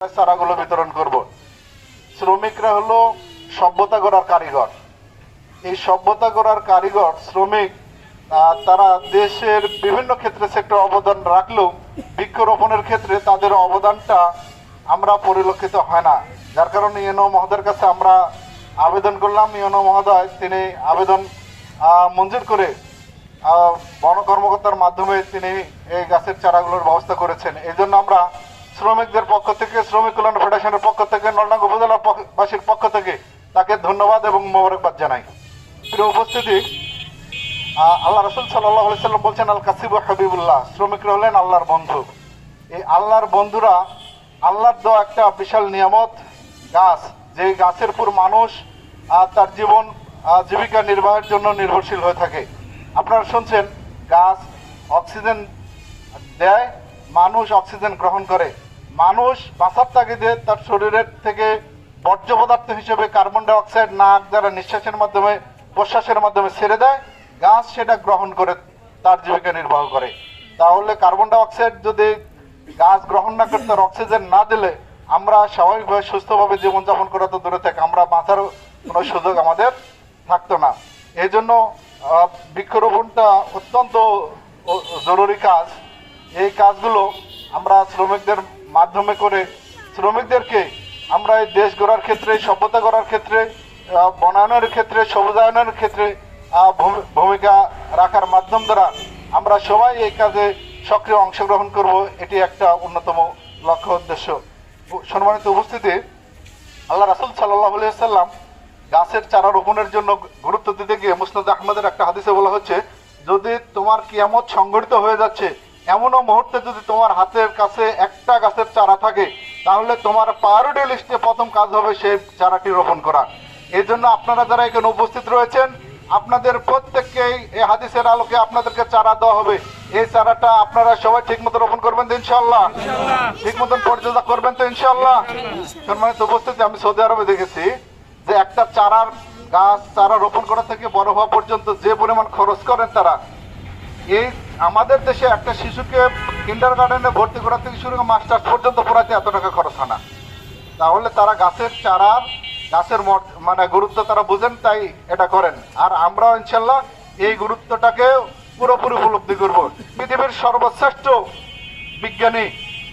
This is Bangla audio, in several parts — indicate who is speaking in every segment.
Speaker 1: চারাগুলো বিতরণ করব। শ্রমিকরা হলো সভ্যতা গড়ার কারিগর। এই সভ্যতা গড়ার কারিগর, শ্রমিক তারা দেশের বিভিন্ন ক্ষেত্রে সেক্টর অবদান রাখলেও বৃক্ষরোপণের ক্ষেত্রে তাদের অবদানটা আমরা পরিলক্ষিত হয় না। যার কারণে ইউনো মহোদয়ের কাছে আমরা আবেদন করলাম। ইউনো মহোদয়, তিনি আবেদন মঞ্জুর করে বন কর্মকর্তার মাধ্যমে তিনি এই গাছের চারাগুলোর ব্যবস্থা করেছেন। এই জন্য আমরা শ্রমিকদের পক্ষ থেকে, শ্রমিক কল্যাণ ফেডারেশনের পক্ষ থেকে, নলডাঙ্গ উপজেলা পক্ষ- থেকে তাকে ধন্যবাদ এবং মোবারকবাদ জানাই। উপস্থিতি আল্লাহ রসুল সাল্লাম বলছেন, আল কাসিব হাবিবুল্লাহ শ্রমিকরা হলেন আল্লাহর বন্ধু। এই আল্লাহর বন্ধুরা আল্লাহর দেওয়া একটা বিশাল নিয়ামত, গাছ। যে গাছের উপর মানুষ তার জীবন জীবিকা নির্বাহের জন্য নির্ভরশীল হয়ে থাকে। আপনারা শুনছেন, গাছ অক্সিজেন দেয়, মানুষ অক্সিজেন গ্রহণ করে। মানুষ বাঁচার তাগিদে তার শরীরের থেকে বর্জ্য পদার্থ হিসেবে কার্বন ডাই অক্সাইড নাক দ্বারা নিঃশ্বাসের মাধ্যমে, প্রশ্বাসের মাধ্যমে ছেড়ে দেয়। গাছ সেটা গ্রহণ করে, তার জীবিকা নির্বাহ করে। তাহলে কার্বন ডাই অক্সাইড যদি গাছ গ্রহণ না করতে আর অক্সিজেন না দিলে আমরা স্বাভাবিকভাবে সুস্থভাবে জীবনযাপন করা তো দূরে থাকে, আমরা বাঁচার কোনো সুযোগ আমাদের থাকতো না। এই জন্য বৃক্ষরোপণটা অত্যন্ত জরুরি কাজ। এই কাজগুলো আমরা শ্রমিকদের মাধ্যমে করে শ্রমিকদেরকে আমরা এই দেশ গড়ার ক্ষেত্রে, সভ্যতা গড়ার ক্ষেত্রে বনায়নের ক্ষেত্রে সবুজায়নের ক্ষেত্রে ভূমিকা রাখার মাধ্যম দ্বারা আমরা সবাই এই কাজে সক্রিয় অংশগ্রহণ করব। এটি একটা অন্যতম লক্ষ্য উদ্দেশ্য। সম্মানিত উপস্থিতি, আল্লাহ রাসুল সাল্লাহ সাল্লাম গাছের চারা রোপণের জন্য গুরুত্ব দিতে গিয়ে মুসনাদ আহমদের একটা হাদিসে বলা হচ্ছে, যদি তোমার কিয়ামত সংগঠিত হয়ে যাচ্ছে এমনও মুহূর্তে যদি তোমার হাতের কাছে একটা গাছের চারা থাকে তাহলে তোমার প্রায়োরিটি লিস্টে প্রথম কাজ হবে সেই চারাটি রোপণ করা। এই জন্য আপনারা যারা এখানে উপস্থিত রয়েছেন আপনাদের প্রত্যেককেই এই হাদিসের আলোকে আপনাদেরকে চারা দেওয়া হবে। এই চারাটা আপনারা সবাই ঠিক মতো রোপণ করবেন তো ইনশাল্লাহ ঠিক মতন পরিচর্যা করবেন তো ইনশাল্লাহ সম্মানিত উপস্থিতি আমি সৌদি আরবে দেখেছি যে একটা চারার গাছ চারা রোপণ করা থেকে বড় হওয়া পর্যন্ত যে পরিমাণ খরচ করেন তারা এই আমাদের দেশে একটা শিশুকে কিন্ডার গার্ডেনে ভর্তি করা থেকে শুরু করে মাস্টার্স পর্যন্ত পড়াতে এত টাকা খরচ হয় না। তাহলে তারা গাছের চারার, গাছের মানে গুরুত্ব তারা বুঝেন, তাই এটা করেন। আর আমরাও ইনশাল্লাহ এই গুরুত্বটাকে পুরোপুরি উপলব্ধি করব। পৃথিবীর সর্বশ্রেষ্ঠ বিজ্ঞানী,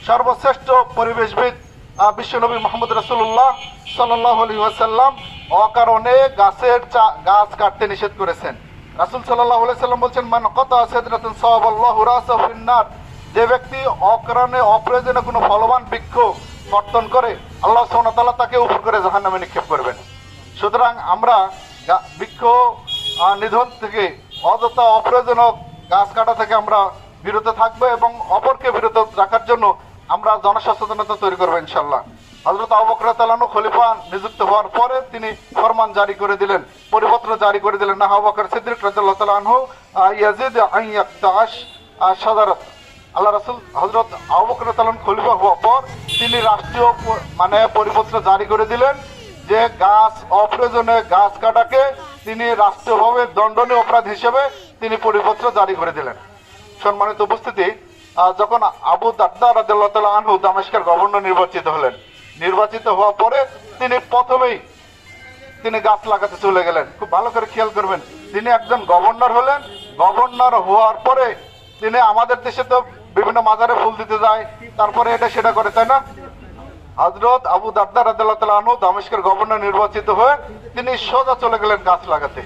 Speaker 1: সর্বশ্রেষ্ঠ পরিবেশবিদ বিশ্বনবী মোহাম্মদ রসুল্লাহ সাল্লাহ আলী ওয়াসাল্লাম অকারণে গাছের চা- গাছ কাটতে নিষেধ করেছেন। রাসুল সাল্লাম বলছেন, মান রাসাহু ফিন্নার। যে ব্যক্তি অকারণে অপ্রয়োজনে কোনো ফলবান বৃক্ষ কর্তন করে, আল্লাহ তাআলা তাকে উপর করে জাহান্নামে নিক্ষেপ করবেন। সুতরাং আমরা বৃক্ষ নিধন থেকে অযথা অপ্রয়োজনীয় গাছ কাটা থেকে আমরা বিরত থাকব এবং অপরকে বিরত রাখার জন্য আমরা জনসচেতনতা তৈরি করব ইনশাল্লাহ হজরত আবকরতালানু খলিফা নিযুক্ত হওয়ার পরে তিনি ফরমান জারি করে দিলেন পরিপত্র জারি করে দিলেন। না আবকর সিদ্দিক রাদিয়াল্লাহু তাআলা আনহু ইয়াজিদ ইয়াকতাশ আহ, আল্লাহ রাসূল হযরত আবু বকর খলিফা হওয়ার পর তিনি রাষ্ট্রীয় মানে পরিপত্র জারি করে দিলেন যে গাছ অপ্রয়োজনে গাছ কাটাকে তিনি রাষ্ট্রীয়ভাবে দণ্ডনীয় অপরাধ হিসেবে তিনি পরিপত্র জারি করে দিলেন। সম্মানিত উপস্থিতি যখন আবু দাদ্দা আনহু দামেশকের গভর্নর নির্বাচিত হলেন, নির্বাচিত হওয়ার পরে তিনি প্রথমেই তিনি গাছ লাগাতে চলে গেলেন। খুব ভালো করে খেয়াল করবেন, তিনি একজন গভর্নর হলেন। গভর্নর হওয়ার পরে তিনি আমাদের দেশে তো বিভিন্ন মাজারে ফুল দিতে যায়, তারপরে এটা সেটা করে, তাই না? হজরত আবু দাদ্দা আনহু দামেস্কের গভর্নর নির্বাচিত হয়ে তিনি সোজা চলে গেলেন গাছ লাগাতে।